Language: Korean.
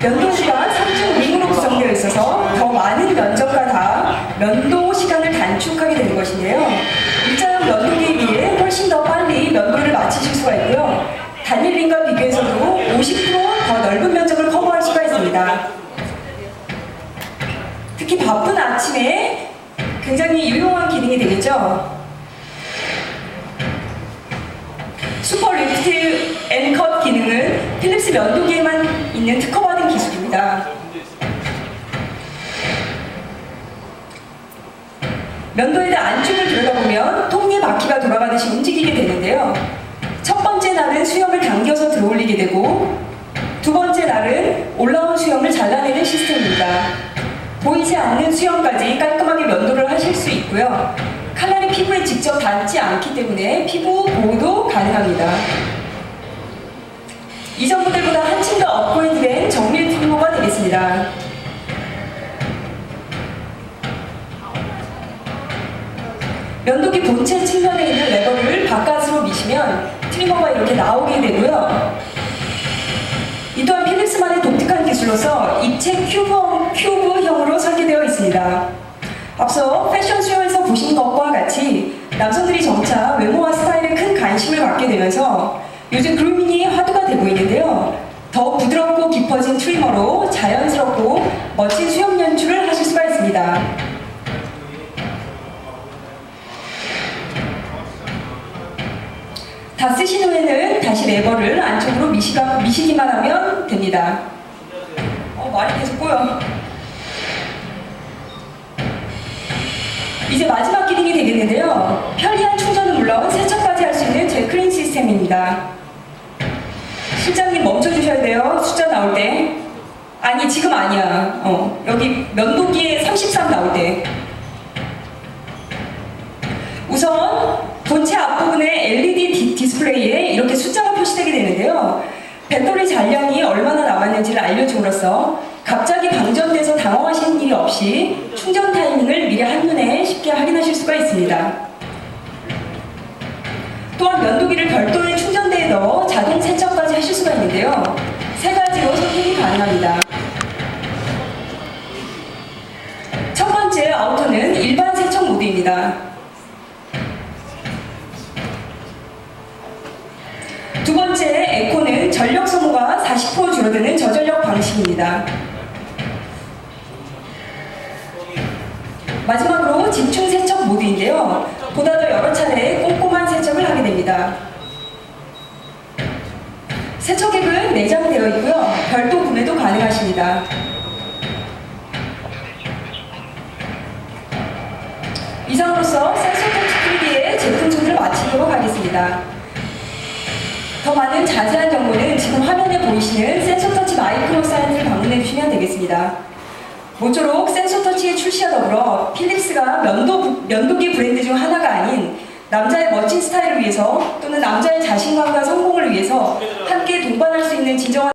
면도 시간 3중 링으로 구성되어 있어서 더 많은 면적과 다 면도 시간을 단축하게 되는 것인데요. 일자형 면도기에 비해 훨씬 더 빨리 면도를 마치실 수가 있고요. 단일 링과 비교해서도 50%더 넓은 면적을 커버할 수가 있습니다. 특히 바쁜 아침에 굉장히 유용한 기능이 되겠죠. 슈퍼 리프트 앤컷 기능은 필립스 면도기에만 있는 특허 받은 기술입니다. 면도에 대한 안쪽을 들여다보면 톱니 바퀴가 돌아가듯이 움직이게 되는데요. 첫 번째 날은 수염을 당겨서 들어올리게 되고 두 번째 날은 올라온 수염을 잘라내는 시스템입니다. 보이지 않는 수염까지 깔끔하게 면도를 하실 수 있고요. 칼날이 피부에 직접 닿지 않기 때문에 피부 보호도 가능합니다. 이전 모델보다 한층 더 업그레이드된 정밀 되겠습니다. 면도기 본체 측면에 있는 레버를 바깥으로 미시면 트리머가 이렇게 나오게 되고요. 이 또한 필립스만의 독특한 기술로서 입체 큐브, 큐브형으로 설계되어 있습니다. 앞서 패션 쇼에서 보신 것과 같이 남성들이 점차 외모와 스타일에 큰 관심을 갖게 되면서 요즘 그루밍이 화두가 되고 있는데요. 더 부드럽고 깊어진 트리머로 자연스럽고 멋진 수염 연출을 하실 수가 있습니다. 다 쓰신 후에는 다시 레버를 안쪽으로 미시가, 미시기만 하면 됩니다. 어, 말이 계속 꼬여. 이제 마지막 기능이 되겠는데요. 편리한 충전은 물론 세척까지 할 수 있는 제크린 시스템입니다. 실장님 멈춰주셔야 돼요. 숫자 나올 때. 아니, 지금 아니야. 어, 여기 면도기에 33 나올 때. 우선 본체 앞부분에 LED 디, 디스플레이에 이렇게 숫자가 표시되게 되는데요. 배터리 잔량이 얼마나 남았는지를 알려줌으로써 갑자기 방전돼서 당황하시는 일이 없이 충전 타이밍을 미리 한눈에 쉽게 확인하실 수가 있습니다. 또한 면도기를 별도의 충전대에 넣어 자동 세척까지 하실 수가 있는데요. 세 가지로 선택이 가능합니다. 첫 번째 아우터는 일반 세척 모드입니다. 두 번째 에코는 전력 소모가 40% 줄어드는 저전력 방식입니다. 마지막으로 집중 세척 모드인데요. 보다 더 여러 차례 꼼꼼 됩니다. 세척액은 내장되어 있고요. 별도 구매도 가능하십니다. 이상으로서 센서터치 3D의 제품 소개를 마치도록 하겠습니다. 더 많은 자세한 정보는 지금 화면에 보이시는 센서터치 마이크로 사이트를 방문해 주시면 되겠습니다. 모쪼록 센서터치의 출시와 더불어 필립스가 면도, 면도기 브랜드 중 하나가 아닌 남자의 멋진 스타일을 위해서 또는 남자의 자신감과 성공을 위해서 함께 동반할 수 있는 진정한